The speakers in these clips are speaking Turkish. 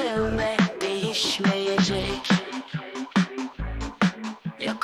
sevme değişmeyecek. Ya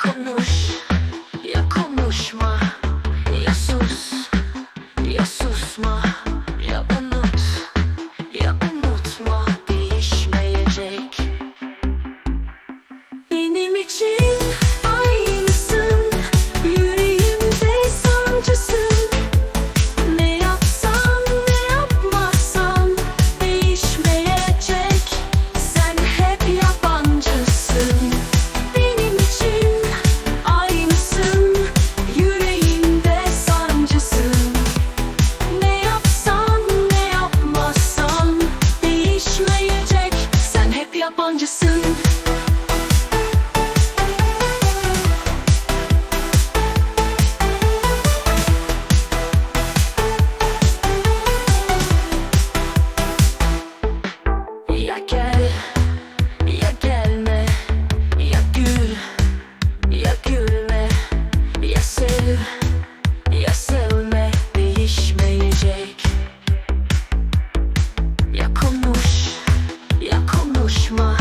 konuşma.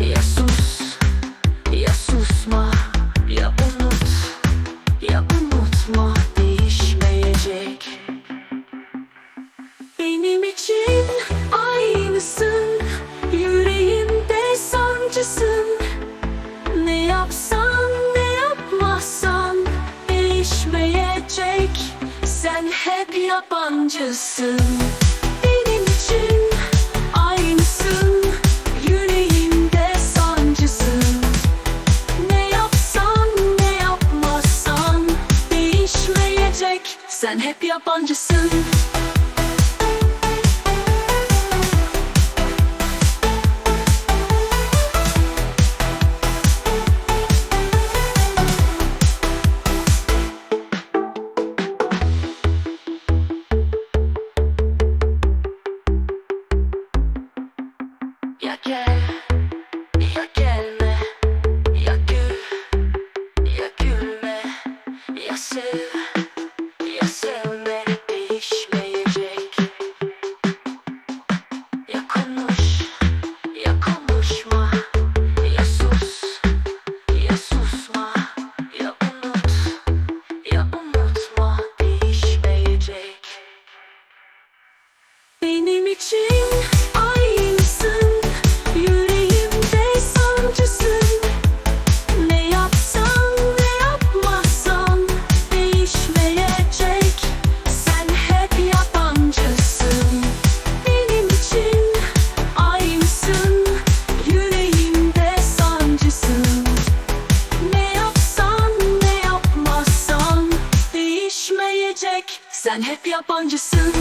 Ya sus ya susma değişmeyecek. Benim için aynısın Yüreğimde sancısın. Ne yapsan ne yapmasan Değişmeyecek. Sen hep yabancısın Sen hep yabancısın. Ya gel için aynısın Yüreğimde sancısın. Ne yapsam ne yapmasam Değişmeyecek. Sen hep yabancısın. Benim için aynısın Yüreğimde sancısın. Ne yapsam ne yapmasam Değişmeyecek. Sen hep yabancısın